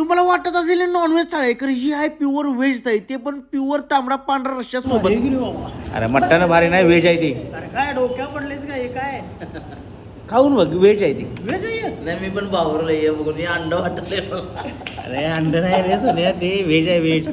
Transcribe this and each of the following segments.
तुम्हाला वाटत असेल नॉनव्हेज थाळी आहे कारण ही आहे प्युअर व्हेज थाळी. ते पण प्युअर तांबडा पांढरा रश्या सोबत अरे मटण भारी नाही व्हेज आहे ती. अरे काय डोक्या पडलेच काय? काय? खाऊन बघ व्हेज आहे ती. व्हेज आहे? नाही मी पण बावरलो ये बघून. मी अंड वाटत अरे अंड नाही रे सोन्या ते व्हेज आहे व्हेज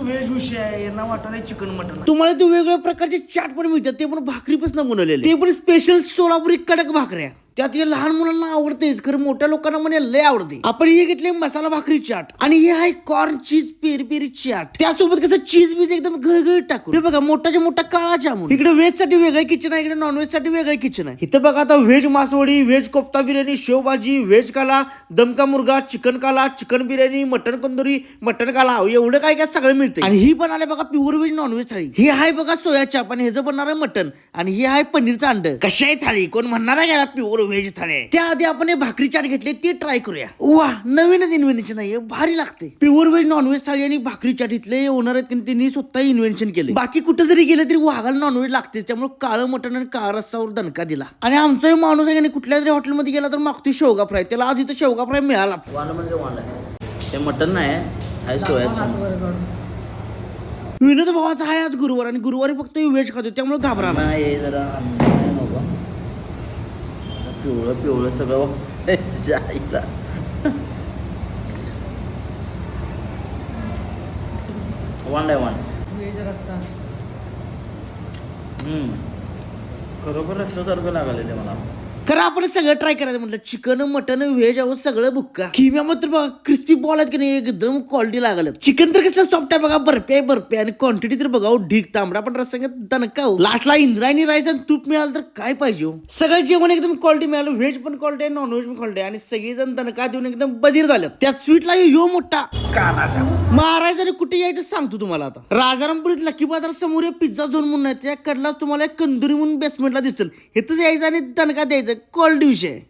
व्हेज विषय आहे यांना वाटत चिकन मटन तुम्हाला ते वेगवेगळ्या प्रकारचे चाट पण मिळतात ते पण भाकरीपासून बनवलेले. ते पण स्पेशल सोलापुरी कडक भाकऱ्या. त्यात हे लहान मुलांना आवडतेच खरं मोठ्या लोकांना म्हणे लय आवडते. आपण हे घेतले मसाला भाकरी चाट आणि हे आहे corn cheese peri peri chaat. त्यासोबत कसं चीज बीज एकदम गळगळीत टाकून. हे बघा मोठाच्या मोठा काळा जामून. इकडे व्हेजसाठी वेगळं किचन आहे इकडे नॉन व्हेजसाठी वेगळं किचन आहे. इथं बघा आता व्हेज मासवडी व्हेज कोफ्ता बिर्याणी शेवभाजी व्हेज काला दमका मुर्गा चिकन काला चिकन बिर्याणी मटन कंदुरी मटन काला. एवढं काय काय सगळं मिळते आणि ही पण आले बघा pure veg non veg thali. ही आहे बघा सोया चाप आणि ह्याचं बनणार आहे मटन आणि हे आहे पनीरचं अंड. कशा आहे थाळी कोण म्हणणार आहे याला प्युअर व्हेज थाळी. त्याआधी आपण हे भाकरी चाट घेतले ते ट्राय करूया. वा नवीनच इन्व्हेन्शन आहे. भारी लागते. Pure veg non veg thali आणि भाकरी चाट इथले ओनर आहेत की त्यांनी स्वतः इन्व्हेन्शन केले बाकी कुठं जरी गेलं तरी वाघाला नॉनव्हेज लागते. त्यामुळे काळं मटण आणि काळा रस्सावर दणका दिला. आणि आमचा हे माणूस आहे कुठल्या जरी हॉटेलमध्ये गेला तर मागतो शेवगा फ्राय. त्याला आज इथं शेवगा फ्राय मिळाला म्हणजे ते मटन नाही विनोद भावाचा आहे आज गुरुवार आणि गुरुवारी फक्त व्हेज खातो त्यामुळे घाबरा ना. नाही जरा पिवळं पिवळं सगळं जायला वांड आहे वांड हम्म. खरोखर रस्त्यासारखं लागले ते मला. खरं आपण सगळं ट्राय करायचं म्हटलं चिकन मटन व्हेज अहो सगळं बुक्का किम्यामध्ये बघा क्रिस्पी बॉल आहेत की नाही एकदम क्वालिटी लागलं चिकन तर कसलं सॉफ्ट आहे बघा बर्फी आहे बर्फी आणि क्वांटिटी तर बघा ढीक तांबडा पण रस्सा दणका लास्टला इंद्रायणी राईस आणि तूप मिळालं तर काय पाहिजे हो? सगळं जेवण एकदम क्वालिटी मिळालं व्हेज पण क्वालिटी आहे नॉन व्हेज पण क्वालिटी आहे. आणि सगळेजण दणका देऊन एकदम बधीर झालं त्यात स्वीटला यो मोठा. मारायचं आणि कुठे यायचं सांगतो तुम्हाला आता. राजारामपुरीत लकी बाजार समोर पिझ्झा झोन म्हणून त्या कडलाच तुम्हाला एक कंदुरी म्हणून बेसमेंटला दिसेल. इथंच यायचं आणि दणका द्यायचं. क्वालिटी विषय आहे.